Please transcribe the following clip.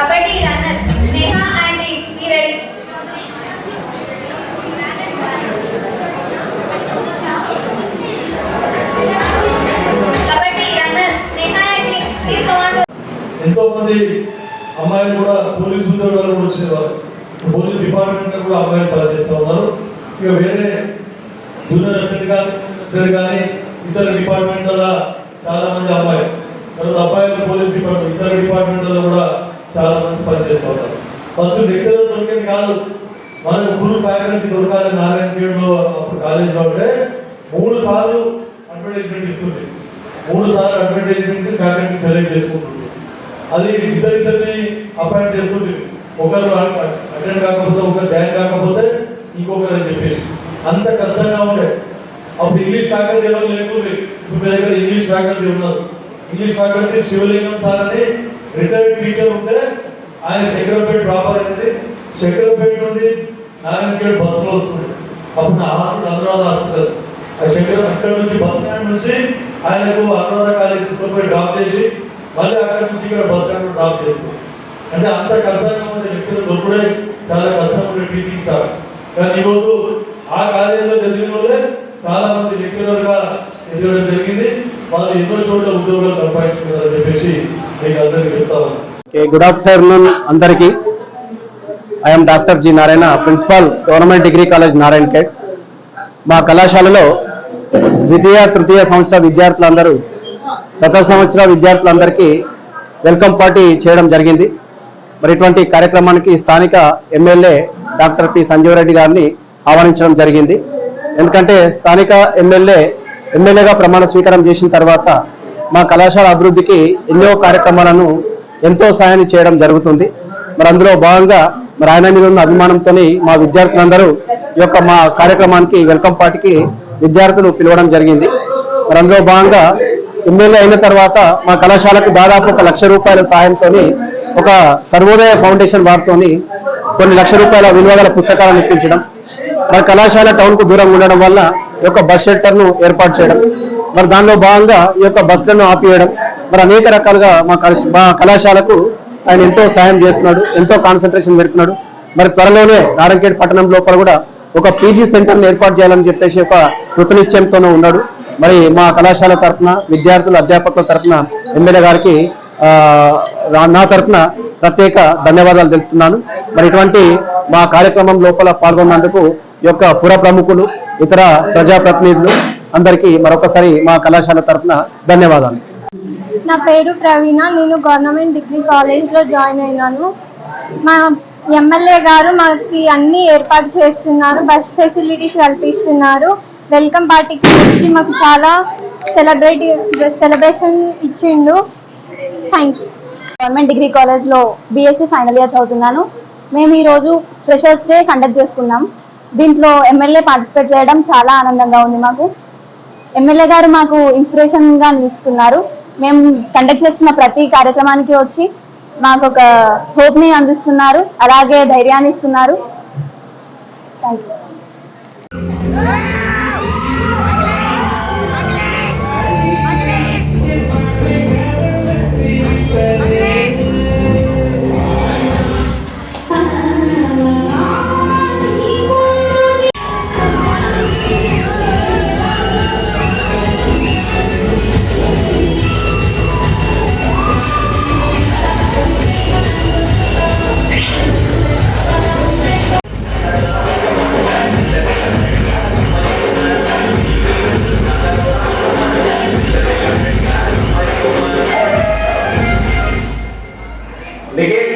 Kabaddi runner Sneha and మీ ready. ఎంతో మంది అమ్మాయిలు కూడా పోలీస్ ఉద్యోగాలు కూడా వచ్చేవారు. పోలీస్ డిపార్ట్మెంట్ కూడా అమ్మాయిలు పనిచేస్తూ ఉన్నారు. ఇక వేరే జూనియర్ అసిస్టెంట్ కానీ అసిస్టెంట్ కానీ ఇతర డిపార్ట్మెంట్ చాలా మంది అమ్మాయిలు. తర్వాత అబ్బాయిలు పోలీస్ డిపార్ట్మెంట్ ఇతర డిపార్ట్మెంట్లలో కూడా చాలా మంది పనిచేస్తూ ఉంటారు. ఫస్ట్ లెక్చరర్ దొరికేది కాదు. మనకు ఫుల్ ఫ్యాకల్టీ దొరకాలి నారాయణ స్టేట్లో అప్పుడు కాలేజీలో ఉంటే మూడు సార్లు అడ్వర్టైజ్మెంట్ ఇస్తుంది. మూడు సార్లు అడ్వర్టైజ్మెంట్ ఫ్యాకల్టీ సెలెక్ట్ చేసుకుంటుంది. అది ఇద్దరిద్దరిని అపాయింట్ చేస్తుంది ఒకరు అటెండ్ కాకపోతే ఒకరు జాయిన్ కాకపోతే ఇంకొకరు అని చెప్పేసి. అంత కష్టంగా ఉండే. అప్పుడు ఇంగ్లీష్ ఫ్యాకల్టీ ఎవరు లేకుండా. ఇప్పుడు మీ దగ్గర ఇంగ్లీష్ ఫ్యాకల్టీ ఉన్నారు. ఇంగ్లీష్ ఫ్యాకల్టీ శివలింగం సార్ అని రిటైర్డ్ టీచర్ ఉంటే ఆయన శంకరంపేట డ్రాప్ అయింది శంకరంపేట నుండి నారాయణపేట బస్సులో వస్తుంది. అప్పుడు నా హాస్పిటల్ అనురాధ హాస్పిటల్. ఆ శంకరం అక్కడ నుంచి బస్ స్టాండ్ నుంచి ఆయనకు అనురాధ కాలేజ్ తీసుకొని పోయి డ్రాప్ చేసి మళ్ళీ అక్కడ నుంచి ఇక్కడ బస్ స్టాండ్ డ్రాప్ చేస్తుంది అంటే అంత కష్టంగా ఉండే వ్యక్తులు దొరుకుడే చాలా కష్టం ఉండే టీచింగ్ స్టాఫ్ కానీ ఈరోజు ఆ కాలేజీలో జరిగిన వాళ్ళే చాలా మంది లెక్చరర్గా ఎదగడం జరిగింది. వాళ్ళు ఎన్నో చోట్ల ఉద్యోగాలు సంపాదించుకున్నారని చెప్పేసి గుడ్ ఆఫ్టర్నూన్ అందరికీ. I'm doctor G Narayana principal government degree college Narayana Kate మా కళాశాలలో ద్వితీయ తృతీయ సంవత్సర విద్యార్థులందరూ గత సంవత్సర విద్యార్థులందరికీ వెల్కమ్ పార్టీ చేయడం జరిగింది. మరి ఇటువంటి కార్యక్రమానికి స్థానిక MLA doctor P. Sanjeev Reddy గారిని ఆహ్వానించడం జరిగింది. ఎందుకంటే స్థానిక ఎమ్మెల్యే ఎమ్మెల్యేగా ప్రమాణ స్వీకారం చేసిన తర్వాత మా కళాశాల అభివృద్ధికి ఎన్నో కార్యక్రమాలను ఎంతో సహాయాన్ని చేయడం జరుగుతుంది. మరి అందులో భాగంగా మరి ఆయన మీద ఉన్న అభిమానంతో మా విద్యార్థులందరూ ఈ యొక్క మా కార్యక్రమానికి వెల్కమ్ పార్టీకి విద్యార్థులు పిలవడం జరిగింది. మరి అందులో భాగంగా ఎమ్మెల్యే అయిన తర్వాత మా కళాశాలకు దాదాపు ఒక లక్ష రూపాయల సహాయంతో ఒక సర్వోదయ ఫౌండేషన్ వారితో కొన్ని లక్ష రూపాయల విలువ పుస్తకాలను ఇప్పించడం. మరి కళాశాల టౌన్కు దూరంగా ఉండడం వల్ల ఈ యొక్క బస్ షెల్టర్ ఏర్పాటు చేయడం. మరి దానిలో భాగంగా ఈ యొక్క బస్సులను ఆపివేయడం. మరి అనేక రకాలుగా మా కళ- మా కళాశాలకు ఆయన ఎంతో సాయం చేస్తున్నాడు ఎంతో కాన్సన్ట్రేషన్ పెడుతున్నాడు. మరి త్వరలోనే నారంకేట్ పట్టణం లోపల కూడా ఒక పీజీ సెంటర్ని ఏర్పాటు చేయాలని చెప్పేసి ఒక కృతనిశ్చయంతోనే ఉన్నాడు. మరి మా కళాశాల తరఫున విద్యార్థుల అధ్యాపకుల తరఫున ఎమ్మెల్యే గారికి నా- తరఫున ప్రత్యేక ధన్యవాదాలు తెలుపుతున్నాను. మరి ఇటువంటి మా కార్యక్రమం లోపల పాల్గొన్నందుకు యొక్క పుర ప్రముఖులు ఇతర ప్రజాప్రతినిధులు అందరికీ మరొకసారి మా కళాశాల తరఫున ధన్యవాదాలు. నా పేరు ప్రవీణ. నేను గవర్నమెంట్ డిగ్రీ కాలేజ్లో జాయిన్ అయినాను. మా ఎమ్మెల్యే గారు మాకు అన్ని ఏర్పాటు చేస్తున్నారు బస్ ఫెసిలిటీస్ కల్పిస్తున్నారు. వెల్కమ్ పార్టీకి వచ్చి మాకు చాలా సెలబ్రేట్ సెలబ్రేషన్ ఇచ్చిండు. థ్యాంక్ యూ గవర్నమెంట్ డిగ్రీ కాలేజ్లో బీఎస్సీ ఫైనల్ ఇయర్ చదువుతున్నాను. మేము ఈరోజు ఫ్రెషర్స్ డే కండక్ట్ చేసుకున్నాం. దీంట్లో ఎమ్మెల్యే పార్టిసిపేట్ చేయడం చాలా ఆనందంగా ఉంది మాకు. ఎమ్మెల్యే గారు మాకు ఇన్స్పిరేషన్గా నిలుస్తున్నారు మేము కండక్ట్ చేస్తున్న ప్రతి కార్యక్రమానికి వచ్చి మాకు ఒక హోప్ని అందిస్తున్నారు. అలాగే ధైర్యాన్ని ఇస్తున్నారు. థ్యాంక్ యూ দেখে